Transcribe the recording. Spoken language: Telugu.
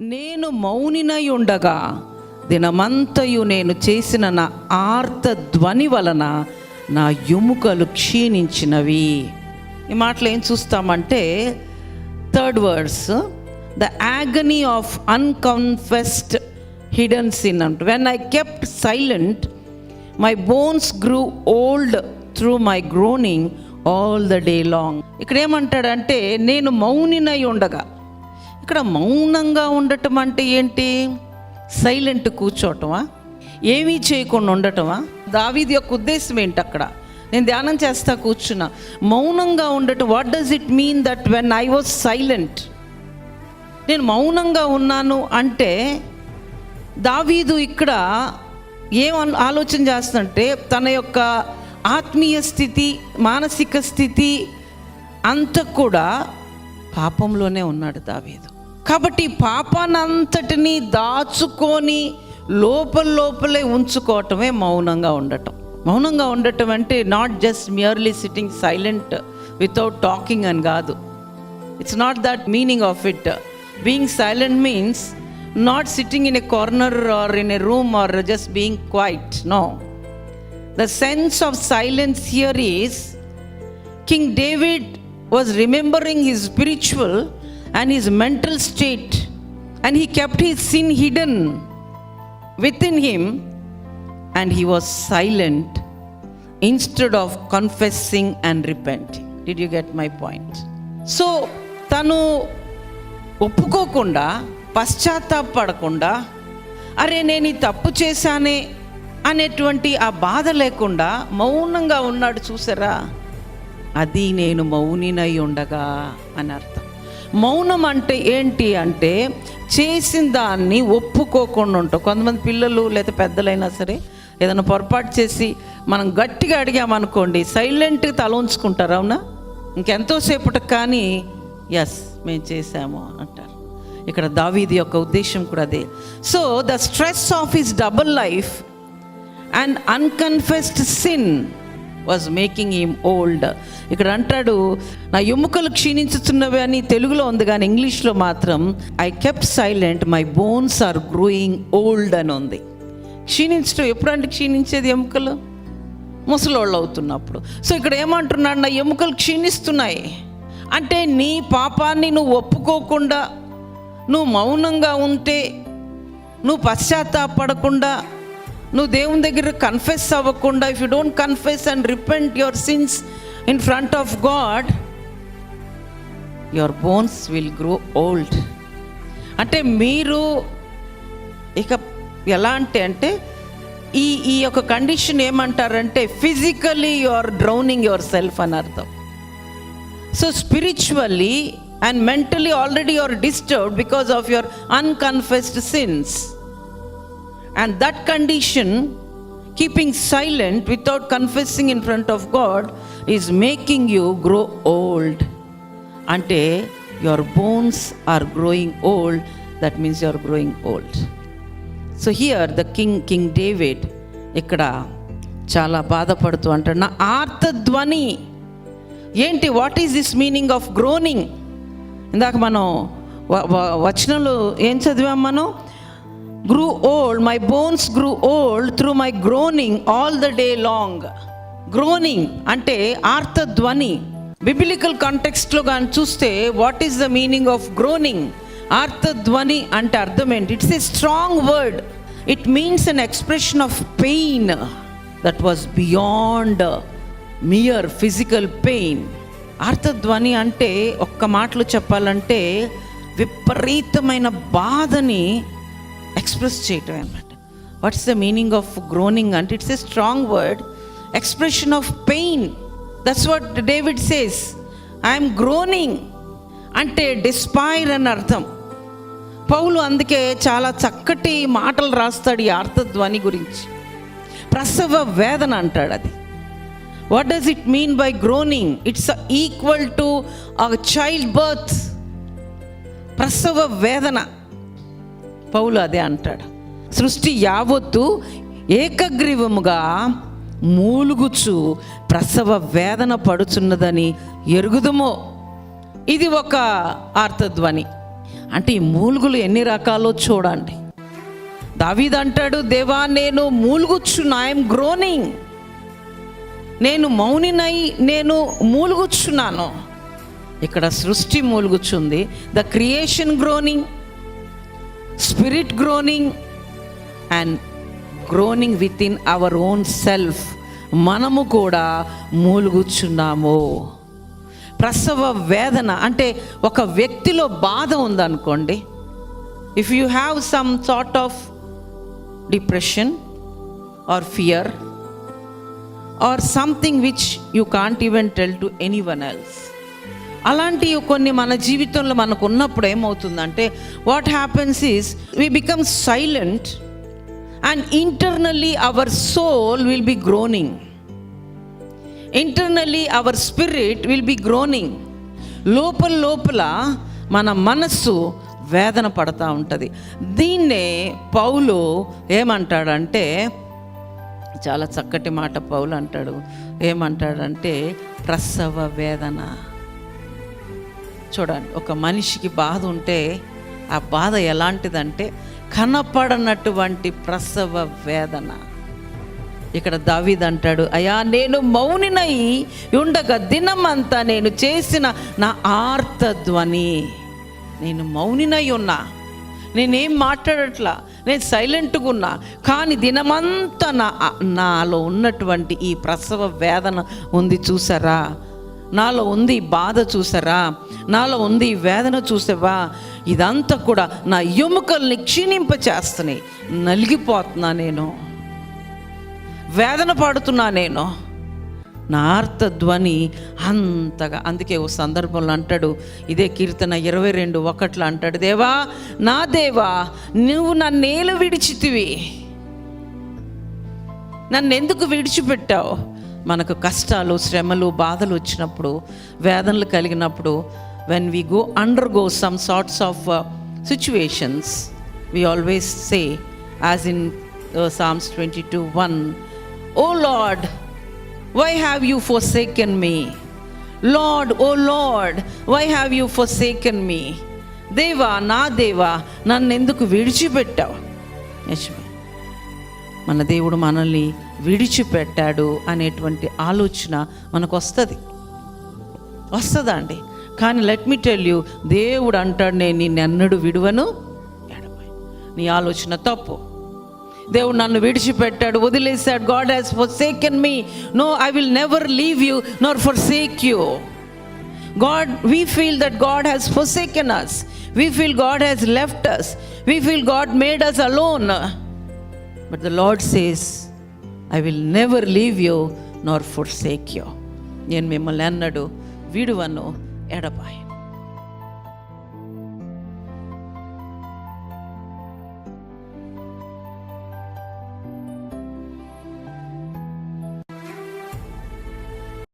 నేను మౌనినై ఉండగా దినమంతయు నేను చేసిన నా ఆర్త ధ్వని వలన నా ఎముకలు క్షీణించినవి. ఈ మాటలు ఏం చూస్తామంటే third words the agony of unconfessed hidden sin అంట. When I kept silent my bones grew old through my groaning all the day long ఇక్కడ ఏమంటాడంటే నేను మౌనినై ఉండగా ఇక్కడ మౌనంగా ఉండటం అంటే ఏంటి? సైలెంట్ కూర్చోవటమా ఏమీ చేయకుండా ఉండటమా? దావీది యొక్క ఉద్దేశం ఏంటి అక్కడ? నేను ధ్యానం చేస్తా కూర్చున్నా. మౌనంగా ఉండటం what does it mean that when I was silent నేను మౌనంగా ఉన్నాను అంటే దావీదు ఇక్కడ ఏం ఆలోచన చేస్తుందంటే తన యొక్క ఆత్మీయ స్థితి మానసిక స్థితి అంత కూడా పాపంలోనే ఉన్నాడు దావీదు. కాబట్టి పాపానంతటిని దాచుకొని లోపల లోపలే ఉంచుకోవటమే మౌనంగా ఉండటం. మౌనంగా ఉండటం అంటే not just merely sitting silent without talking అని కాదు. It's not that meaning of it being silent means not sitting in a corner or in a room or just being quiet no the sense of silence here is King David was remembering his spiritual and his mental state and he kept his sin hidden within him and he was silent instead of confessing and repenting did you get my point so తను ఒప్పుకోకుండా పశ్చాత్తాపడకుండా అరే నేను ఈ తప్పు చేశానే అనేటువంటి ఆ బాధ లేకుండా మౌనంగా ఉన్నాడు చూసారా అది నేను మౌనినై ఉండగా అని అర్థం మౌనం అంటే ఏంటి అంటే చేసిన దాన్ని ఒప్పుకోకుండా ఉంటాం. కొంతమంది పిల్లలు లేదా పెద్దలైనా సరే ఏదైనా పొరపాటు చేసి మనం గట్టిగా అడిగామనుకోండి సైలెంట్గా తల ఉంచుకుంటారు అవునా? ఇంకెంతోసేపటి కానీ ఎస్ మేము చేసాము అంటారు. ఇక్కడ దావీది యొక్క ఉద్దేశం కూడా అదే. So the stress of his double life and unconfessed sin was making him old ఇక్కడ అంటాడు నా ఎముకలు క్షీణించుతున్నవి అని తెలుగులో ఉంది కానీ ఇంగ్లీష్లో మాత్రం I kept silent my bones are growing old అని ఉంది. క్షీణించడం ఎప్పుడంటే క్షీణించేది ఎముకలు? ముసలోళ్ళు అవుతున్నప్పుడు. సో ఇక్కడ ఏమంటున్నాడు నా ఎముకలు క్షీణిస్తున్నాయి. అంటే నీ పాపాన్ని నువ్వు ఒప్పుకోకుండా నువ్వు మౌనంగా ఉంటే నువ్వు పశ్చాత్తాపడకుండా నువ్వు దేవుని దగ్గర కన్ఫెస్ అవ్వకుండా if you don't confess and repent your sins in front of God your bones will grow old అంటే మీరు ఇక ఎలా అంటే అంటే ఈ ఈ యొక్క కండిషన్ ఏమంటారంటే physically you are drowning your self అని అర్థం. So spiritually and mentally already your disturbed because of your unconfessed sins and that condition keeping silent without confessing in front of God is making you grow old అంటే your bones are growing old that means your growing old so here the king king David ఇక్కడ చాలా బాధపడుతూ అంటాడు నా ఆర్తధ్వని ఏంటి what is this meaning of groaning ఇందాక మనం వచనంలో ఏం చదివాం మనం? Grew old my bones grew old through my groaning all the day long groaning అంటే ఆర్తధ్వని. బిబిలికల్ కాంటెక్స్ట్లో కానీ చూస్తే what is the meaning of groaning ఆర్తధ్వని అంటే అర్థం ఏంటి? It's a strong word it means an expression of pain that was beyond mere physical pain ఆర్తధ్వని అంటే ఒక్క మాటలో చెప్పాలంటే విపరీతమైన బాధని ఎక్స్ప్రెస్ చేయటం అనమాట what's the meaning of groaning అంటే it's a strong word expression of pain that's what David says I'm groaning అంటే డిస్పైర్ అని అర్థం. పౌలు అందుకే చాలా చక్కటి మాటలు రాస్తాడు ఈ అర్థధ్వని గురించి. ప్రసవ వేదన అంటాడు అది. What does it mean by groaning it's equal to a child birth ప్రసవ వేదన. పౌలు అదే అంటాడు. సృష్టి యావత్తు ఏకగ్రీవముగా మూలుగుచు ప్రసవ వేదన పడుచున్నదని ఎరుగుదుమో. ఇది ఒక ఆర్తధ్వని. అంటే ఈ మూలుగులు ఎన్ని రకాలో చూడండి. దావీద్ అంటాడు దేవా నేను మూలుగుచ్చున్నా ఐఎమ్ గ్రోనింగ్ నేను మౌనినై నేను మూలుగుచ్చున్నాను ఇక్కడ సృష్టి మూలుగుచుంది. The creation groaning spirit groaning and groaning within our own self మనము కూడా మూలుగుచున్నాము. ప్రసవ వేదన అంటే ఒక వ్యక్తిలో బాధ ఉందనుకోండి. If you have some sort of depression or fear or something which you can't even tell to anyone else అలాంటి కొన్ని మన జీవితంలో మనకు ఉన్నప్పుడు ఏమవుతుందంటే what happens is we become silent and internally our soul will be groaning internally our spirit will be groaning లోపల లోపల మన మనస్సు వేదన పడతా ఉంటుంది. దీన్నే పౌలు ఏమంటాడంటే చాలా చక్కటి మాట పౌలు అంటాడు. ఏమంటాడంటే ప్రసవ వేదన. చూడండి ఒక మనిషికి బాధ ఉంటే ఆ బాధ ఎలాంటిదంటే కనపడనటువంటి ప్రసవ వేదన. ఇక్కడ దావీద్ అంటాడు అయ్యా నేను మౌనినై ఉండగా దినమంతా నేను చేసిన నా ఆర్తధ్వని. నేను మౌనినై ఉన్నా. నేనేం మాట్లాడట్లా? నేను సైలెంట్గా ఉన్నా. కానీ దినమంతా నా నాలో ఉన్నటువంటి ఈ ప్రసవ వేదన ఉంది చూసారా? నాలో ఉంది బాధ చూసారా? నాలో ఉంది వేదన చూసావా? ఇదంతా కూడా నా ఎముకల్ని క్షీణింప చేస్తున్నాయి నలిగిపోతున్నా నేను. వేదన పడుతున్నా నేను. నా ఆర్త ధ్వని అంతగా అందుకే ఓ సందర్భంలో అంటాడు ఇదే కీర్తన ఇరవై రెండు ఒకట్లో అంటాడు దేవా నా దేవా నువ్వు నన్నేలు విడిచితివి. నన్ను ఎందుకు విడిచిపెట్టావు? మనకు కష్టాలు శ్రమలు బాధలు వచ్చినప్పుడు వేదనలు కలిగినప్పుడు when we go under go some sorts of situations we always say as in Psalms twenty two one O Lord why have you forsaken me Lord O Lord why have you forsaken me దేవా నా దేవా నన్ను ఎందుకు విడిచిపెట్టావు? నిజమే మన దేవుడు మనల్ని విడిచిపెట్టాడు అనేటువంటి ఆలోచన మనకు వస్తుంది వస్తుందా అండి కానీ లెట్ మీ టెల్ యూ దేవుడు అంటాడు నేను నిన్నెన్నడు విడువను ఎడబాయి. నీ ఆలోచన తప్పు. దేవుడు నన్ను విడిచిపెట్టాడు వదిలేశాడు. God has forsaken me no I will never leave you nor forsake you God we feel that God has for forsaken us we feel God has left us we feel God made us alone but the Lord says I will never leave you nor forsake you. నేను మిమ్మల్ని అన్నాడు విడువను ఎడబాయను